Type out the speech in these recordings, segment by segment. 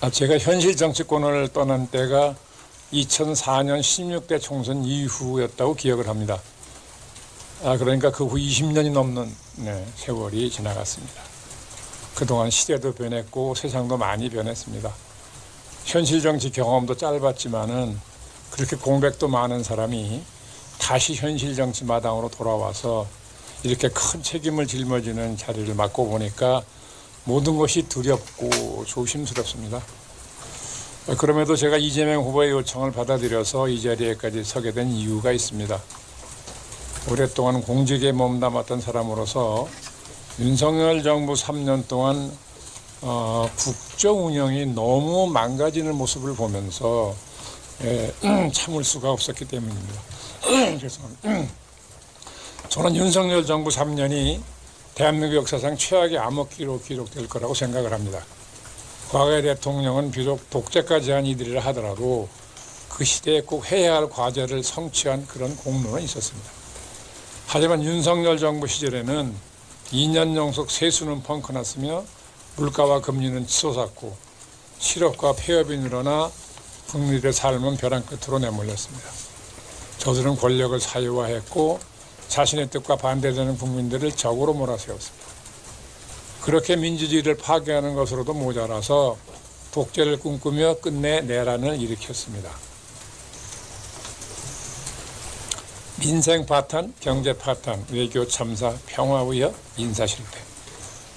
아, 제가 현실 정치권을 떠난 때가 2004년 16대 총선 이후였다고 기억을 합니다. 아, 그러니까 그 후 20년이 넘는 네, 세월이 지나갔습니다. 그동안 시대도 변했고 세상도 많이 변했습니다. 현실 정치 경험도 짧았지만은 그렇게 공백도 많은 사람이 다시 현실 정치 마당으로 돌아와서 이렇게 큰 책임을 짊어지는 자리를 맡고 보니까 모든 것이 두렵고 조심스럽습니다. 그럼에도 제가 이재명 후보의 요청을 받아들여서 이 자리에까지 서게 된 이유가 있습니다. 오랫동안 공직에 몸담았던 사람으로서 윤석열 정부 3년 동안 어, 국정 운영이 너무 망가지는 모습을 보면서 예, 참을 수가 없었기 때문입니다. 죄송합니다. 저는 윤석열 정부 3년이 대한민국 역사상 최악의 암흑기로 기록될 거라고 생각을 합니다. 과거의 대통령은 비록 독재까지 한 이들이라 하더라도 그 시대에 꼭 해야 할 과제를 성취한 그런 공로는 있었습니다. 하지만 윤석열 정부 시절에는 2년 연속 세수는 펑크났으며 물가와 금리는 치솟았고 실업과 폐업이 늘어나 국민들의 삶은 벼랑 끝으로 내몰렸습니다. 저들은 권력을 사유화했고 자신의 뜻과 반대되는 국민들을 적으로 몰아세웠습니다. 그렇게 민주주의를 파괴하는 것으로도 모자라서 독재를 꿈꾸며 끝내 내란을 일으켰습니다. 민생 파탄, 경제 파탄, 외교 참사, 평화 위협, 인사 실패,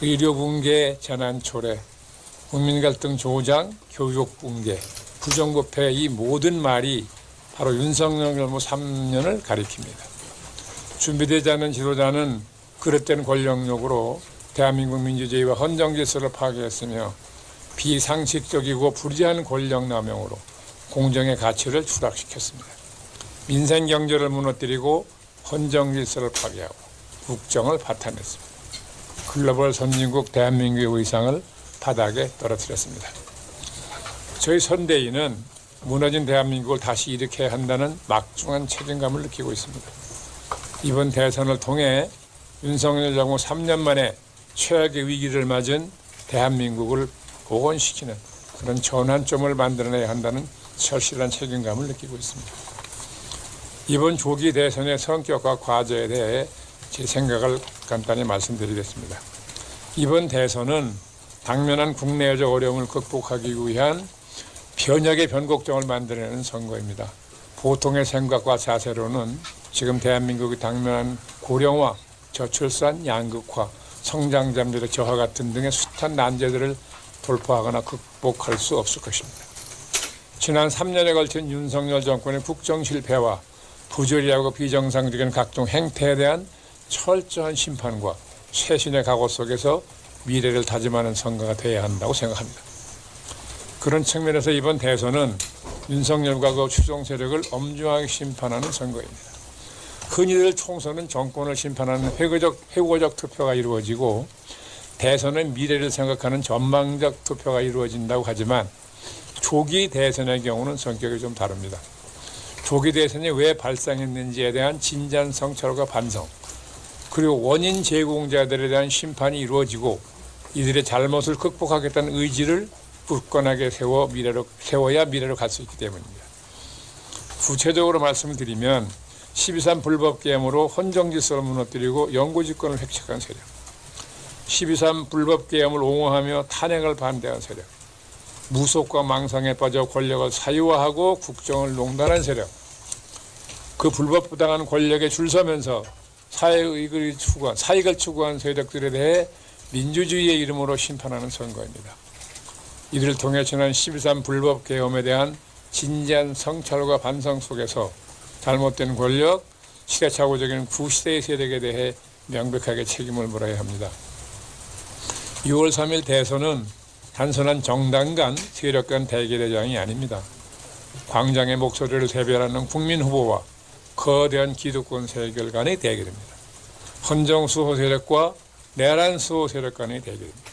의료 붕괴, 재난 초래, 국민 갈등 조장, 교육 붕괴, 부정부패 이 모든 말이 바로 윤석열 정부 3년을 가리킵니다. 준비되지 않은 지도자는 그릇된 권력욕으로 대한민국 민주주의와 헌정 질서를 파괴했으며 비상식적이고 불리한 권력 남용으로 공정의 가치를 추락시켰습니다. 민생 경제를 무너뜨리고 헌정 질서를 파괴하고 국정을 파탄했습니다. 글로벌 선진국 대한민국의 의상을 바닥에 떨어뜨렸습니다. 저희 선대위는 무너진 대한민국을 다시 일으켜야 한다는 막중한 책임감을 느끼고 있습니다. 이번 대선을 통해 윤석열 정부 3년 만에 최악의 위기를 맞은 대한민국을 복원시키는 그런 전환점을 만들어내야 한다는 절실한 책임감을 느끼고 있습니다. 이번 조기 대선의 성격과 과제에 대해 제 생각을 간단히 말씀드리겠습니다. 이번 대선은 당면한 국내외적 어려움을 극복하기 위한 변혁의 변곡점을 만들어내는 선거입니다. 보통의 생각과 자세로는 지금 대한민국이 당면한 고령화, 저출산, 양극화, 성장 잠재력 저하 같은 등의 숱한 난제들을 돌파하거나 극복할 수 없을 것입니다. 지난 3년에 걸친 윤석열 정권의 국정 실패와 부조리하고 비정상적인 각종 행태에 대한 철저한 심판과 쇄신의 각오 속에서 미래를 다짐하는 선거가 되어야 한다고 생각합니다. 그런 측면에서 이번 대선은 윤석열과 그 추종 세력을 엄중하게 심판하는 선거입니다. 흔히들 총선은 정권을 심판하는 회고적, 회고적 투표가 이루어지고 대선은 미래를 생각하는 전망적 투표가 이루어진다고 하지만 조기 대선의 경우는 성격이 좀 다릅니다. 조기 대선이 왜 발생했는지에 대한 진지한 성찰과 반성, 그리고 원인 제공자들에 대한 심판이 이루어지고 이들의 잘못을 극복하겠다는 의지를 굳건하게 세워 미래로 세워야 미래로 갈 수 있기 때문입니다. 구체적으로 말씀을 드리면 12.3 불법 계엄으로 헌정 질서를 무너뜨리고 영구집권을 획책한 세력, 12.3 불법 계엄을 옹호하며 탄핵을 반대한 세력, 무속과 망상에 빠져 권력을 사유화하고 국정을 농단한 세력, 그 불법 부당한 권력에 줄 서면서 사회의익을 추구한, 사익을 추구한 세력들에 대해 민주주의의 이름으로 심판하는 선거입니다. 이를 통해 지난 12.3 불법 계엄에 대한 진지한 성찰과 반성 속에서 잘못된 권력, 시대착오적인 구시대의 세력에 대해 명백하게 책임을 물어야 합니다. 6월 3일 대선은 단순한 정당 간 세력 간 대결의장이 아닙니다. 광장의 목소리를 대변하는 국민 후보와 거대한 기득권 세력 간의 대결입니다. 헌정 수호 세력과 내란 수호 세력 간의 대결입니다.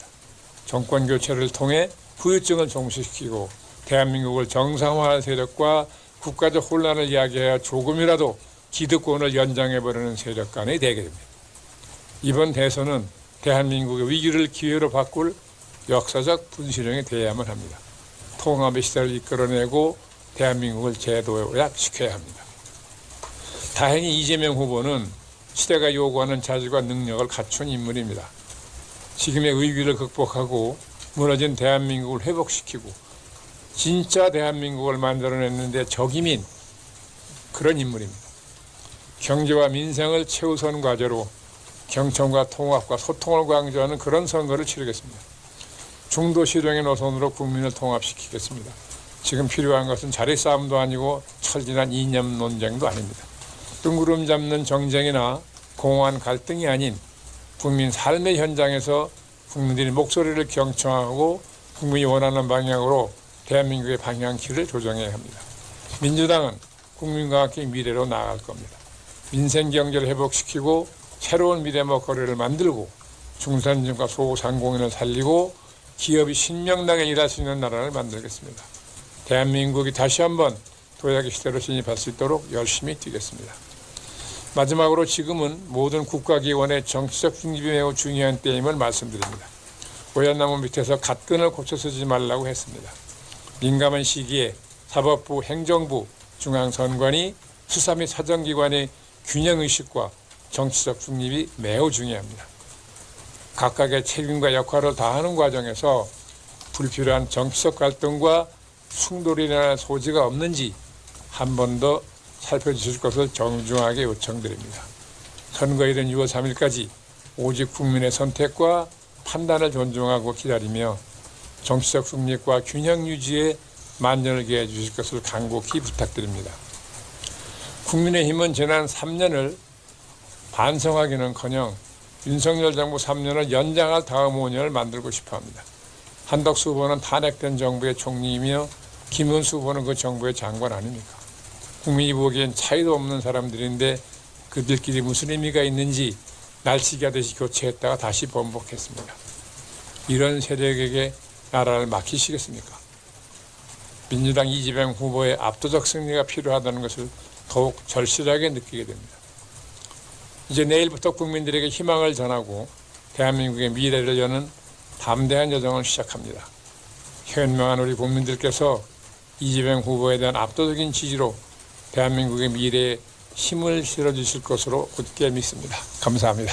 정권 교체를 통해 후유증을 종식시키고 대한민국을 정상화할 세력과 국가적 혼란을 이야기해야 조금이라도 기득권을 연장해버리는 세력 간의 대결입니다. 이번 대선은 대한민국의 위기를 기회로 바꿀 역사적 분실형이 되어야만 합니다. 통합의 시대를 이끌어내고 대한민국을 제도약시켜야 합니다. 다행히 이재명 후보는 시대가 요구하는 자질과 능력을 갖춘 인물입니다. 지금의 위기를 극복하고 무너진 대한민국을 회복시키고 진짜 대한민국을 만들어냈는데 적임인 그런 인물입니다. 경제와 민생을 최우선 과제로 경청과 통합과 소통을 강조하는 그런 선거를 치르겠습니다. 중도 실용의 노선으로 국민을 통합시키겠습니다. 지금 필요한 것은 자리 싸움도 아니고 철진한 이념 논쟁도 아닙니다. 뜬구름 잡는 정쟁이나 공허한 갈등이 아닌 국민 삶의 현장에서 국민들이 목소리를 경청하고 국민이 원하는 방향으로 대한민국의 방향키를 조정해야 합니다. 민주당은 국민과 함께 미래로 나아갈 겁니다. 민생 경제를 회복시키고 새로운 미래 먹거리를 만들고 중산층과 소상공인을 살리고 기업이 신명나게 일할 수 있는 나라를 만들겠습니다. 대한민국이 다시 한번 도약의 시대로 진입할 수 있도록 열심히 뛰겠습니다. 마지막으로 지금은 모든 국가기관의 정치적 중립이 매우 중요한 때임을 말씀드립니다. 고얀나무 밑에서 갓끈을 고쳐 쓰지 말라고 했습니다. 민감한 시기에 사법부, 행정부, 중앙선관위, 수사 및 사정기관의 균형의식과 정치적 중립이 매우 중요합니다. 각각의 책임과 역할을 다하는 과정에서 불필요한 정치적 갈등과 충돌이 일어날 소지가 없는지 한 번 더 살펴주실 것을 정중하게 요청드립니다. 선거일은 6월 3일까지 오직 국민의 선택과 판단을 존중하고 기다리며 정치적 중립과 균형 유지에 만전을 기해 주실 것을 간곡히 부탁드립니다. 국민의힘은 지난 3년을 반성하기는커녕 윤석열 정부 3년을 연장할 다음 5년을 만들고 싶어합니다. 한덕수 후보는 탄핵된 정부의 총리이며 김은수 후보는 그 정부의 장관 아닙니까? 국민이 보기엔 차이도 없는 사람들인데 그들끼리 무슨 의미가 있는지 날치기하듯이 교체했다가 다시 번복했습니다. 이런 세력에게 나라를 맡기시겠습니까? 민주당 이재명 후보의 압도적 승리가 필요하다는 것을 더욱 절실하게 느끼게 됩니다. 이제 내일부터 국민들에게 희망을 전하고 대한민국의 미래를 여는 담대한 여정을 시작합니다. 현명한 우리 국민들께서 이재명 후보에 대한 압도적인 지지로 대한민국의 미래에 힘을 실어주실 것으로 굳게 믿습니다. 감사합니다.